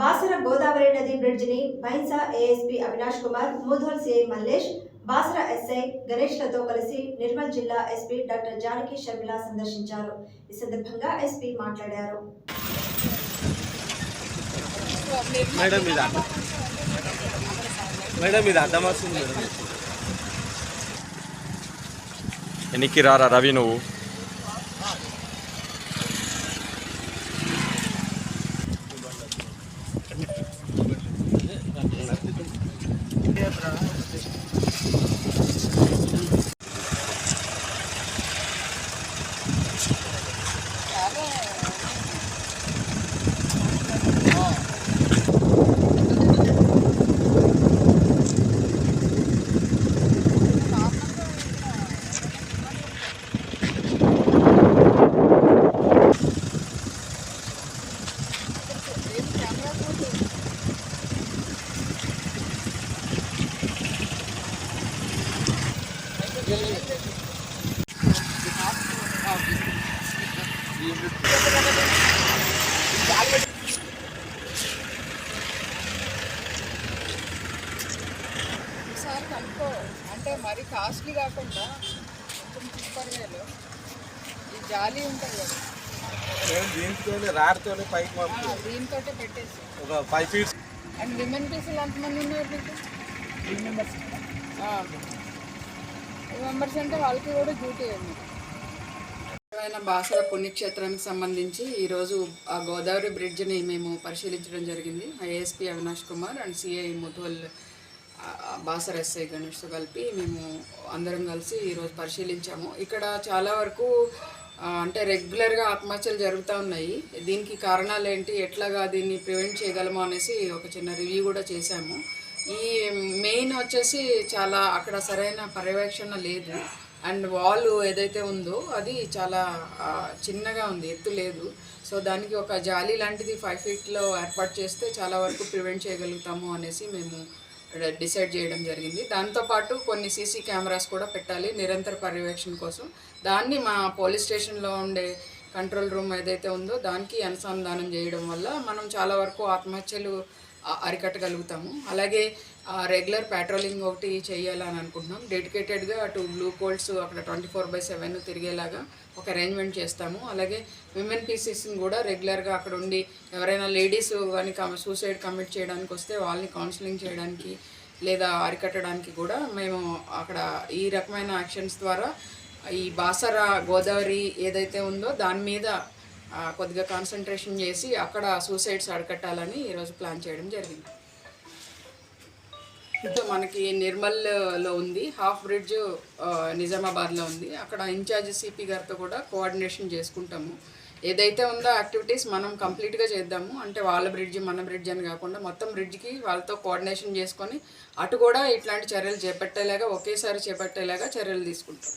బాసర గోదావరి నది బ్రిడ్జ్ని Bhainsa ASP Avinash Kumar Mudhol CI Mallesh Basara SI గణేష్లతో కలిసి నిర్మల్ జిల్లా ఎస్పీ డాక్టర్ జానకి షర్మిల సందర్శించారు. ఈ సందర్భంగా ఎస్పీ మాట్లాడారు. మేడం ఇది అర్థం మేడం ఇది అర్థం వస్తుంది మేడం. ఎన్నికి రారా రవి నువ్వు? Tá bom. ఒకసారి కనుక్కో అంటే మరి కాస్ట్లీ కాకుండా కొంచెం సూపర్ వేలో. ఈ జాలీ ఉంటుంది కదా. మేడం దీంతో రాడ్తోనే పైకి ఆ, పంపి దీంతో పెట్టేసి. ఒక ఫైవ్ ఫీట్స్ అండ్ విమెన్ పీసులు ఎంతమంది ఉన్నారు మీకు? మెంబర్స్ మెంబర్స్ అంటే వాళ్ళకి కూడా డ్యూటీ ఉంది ఏమైనా బాసర పుణ్యక్షేత్రానికి సంబంధించి ఈరోజు ఆ గోదావరి బ్రిడ్జ్ని మేము పరిశీలించడం జరిగింది. IASP Avinash Kumar and CI Mudhol Basara SI గణేష్తో కలిపి మేము అందరం కలిసి ఈరోజు పరిశీలించాము. ఇక్కడ చాలా వరకు అంటే రెగ్యులర్గా ఆత్మహత్యలు జరుగుతూ ఉన్నాయి. దీనికి కారణాలు ఏంటి ఎట్లాగా దీన్ని ప్రివెంట్ చేయగలము అనేసి ఒక చిన్న రివ్యూ కూడా చేశాము. ఈ మెయిన్ వచ్చేసి చాలా అక్కడ సరైన పర్యవేక్షణ లేదు. అండ్ వాల్ ఏదైతే ఉందో అది చాలా చిన్నగా ఉంది ఎత్తు లేదు. సో దానికి ఒక జాలి లాంటిది ఫైవ్ ఫీట్లో ఏర్పాటు చేస్తే చాలా వరకు ప్రివెంట్ చేయగలుగుతాము అనేసి మేము డిసైడ్ చేయడం జరిగింది. దాంతోపాటు కొన్ని సీసీ కెమెరాస్ కూడా పెట్టాలి నిరంతర పర్యవేక్షణ కోసం. దాన్ని మా పోలీస్ స్టేషన్లో ఉండే కంట్రోల్ రూమ్ ఏదైతే ఉందో దానికి అనుసంధానం చేయడం వల్ల మనం చాలా వరకు ఆత్మహత్యలు అరికట్టగలుగుతాము. అలాగే రెగ్యులర్ పెట్రోలింగ్ ఒకటి చేయాలని అనుకుంటున్నాం డెడికేటెడ్గా అటు బ్లూ కోల్డ్స్ అక్కడ ట్వంటీ ఫోర్ బై సెవెన్ తిరిగేలాగా ఒక అరేంజ్మెంట్ చేస్తాము. అలాగే విమెన్ పీసెస్ని కూడా రెగ్యులర్గా అక్కడ ఉండి ఎవరైనా లేడీస్ కానీ సూసైడ్ కమిట్ చేయడానికి వస్తే వాళ్ళని కౌన్సిలింగ్ చేయడానికి లేదా అరికట్టడానికి కూడా మేము అక్కడ ఈ రకమైన యాక్షన్స్ ద్వారా ఈ బాసర గోదావరి ఏదైతే ఉందో దాని మీద కొద్దిగా కాన్సన్ట్రేషన్ చేసి అక్కడ సూసైడ్స్ అడకట్టాలని ఈరోజు ప్లాన్ చేయడం జరిగింది. ఇప్పుడు మనకి నిర్మల్లో ఉంది హాఫ్ బ్రిడ్జ్ నిజామాబాద్లో ఉంది. అక్కడ ఇన్ఛార్జ్ సిపి గారితో కూడా కోఆర్డినేషన్ చేసుకుంటాము. ఏదైతే ఉందో యాక్టివిటీస్ మనం కంప్లీట్గా చేద్దాము. అంటే వాళ్ళ బ్రిడ్జ్ మన బ్రిడ్జ్ అని కాకుండా మొత్తం బ్రిడ్జ్కి వాళ్ళతో కోఆర్డినేషన్ చేసుకొని అటు కూడా ఇట్లాంటి చర్యలు చేపట్టేలాగా ఒకేసారి చేపట్టేలాగా చర్యలు తీసుకుంటాం.